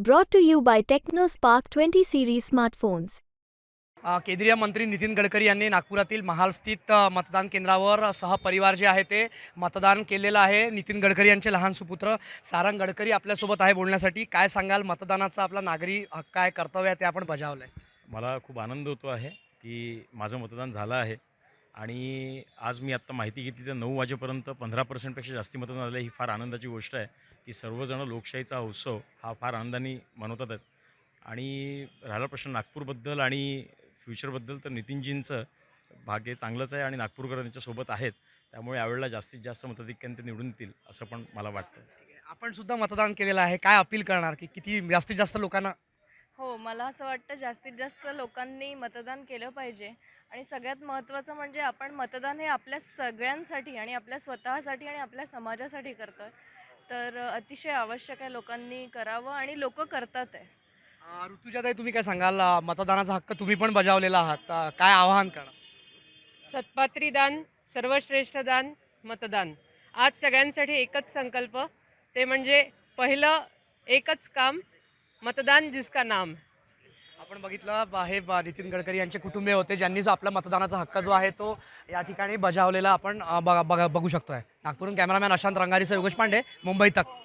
Brought to you by TechnoSpark 20 series smartphones. अ, केंद्रीय मंत्री नितीन गडकरी यांनी नागपुरातील महालस्थित अ, मतदान केंद्रावर सहपरिवार जे आहे ते मतदान केलेलं आहे. नितीन गडकरी यांचे लहान सुपुत्र सारंग गडकरी आपल्यासोबत आहे बोलण्यासाठी. काय सांगाल? मतदानाचा आपला नागरी हक्क आहे कर्तव्य आहे ते आपण बजावलं आहे मला खूप आनंद होतो आहे की माझं मतदान झालं आहे. आणि आज मी आत्ता माहिती घेतली तर नऊ वाजेपर्यंत पंधरा पर्सेंटपेक्षा जास्ती मतदान झालं ही फार आनंदाची गोष्ट आहे की सर्वजण लोकशाहीचा हा उत्सव हा फार आनंदाने मनवतात आहेत. आणि राहिला प्रश्न नागपूरबद्दल आणि फ्युचरबद्दल तर नितीनजींचं भाग्य चांगलंच आहे आणि नागपूरकर त्यांच्यासोबत आहेत. त्यामुळे यावेळेला जास्तीत जास्त मताधिक्याने ते निवडून येतील असं पण मला वाटतं. आपण सुद्धा मतदान केलेलं आहे. काय अपील करणार की किती जास्तीत जास्त लोकांना हो मला असं वाटतं जास्तीत जास्त लोकांनी मतदान केलं पाहिजे. आणि सगळ्यात महत्त्वाचं म्हणजे आपण मतदान हे आपल्या सगळ्यांसाठी आणि आपल्या स्वतःसाठी आणि आपल्या समाजासाठी करतो आहे तर अतिशय आवश्यक आहे लोकांनी करावं आणि लोक करतात आहे. ऋतुजाताई तुम्ही काय सांगाल? मतदानाचा हक्क तुम्ही पण बजावलेला आहात. काय आवाहन करणार? सत्पात्री दान सर्वश्रेष्ठ दान मतदान. आज सगळ्यांसाठी एकच संकल्प. ते म्हणजे पहिलं एकच काम मतदान जिसका नाम. आपण बघितलं ब- हे नितीन गडकरी यांचे कुटुंबीय होते ज्यांनी जो आपला मतदानाचा हक्क जो आहे तो या ठिकाणी बजावलेला आपण अ, बघ- बघ- बघू शकतोय. नागपूरहून कॅमेरामॅन अशांत रंगारीसह योगेश पांडे मुंबई तक.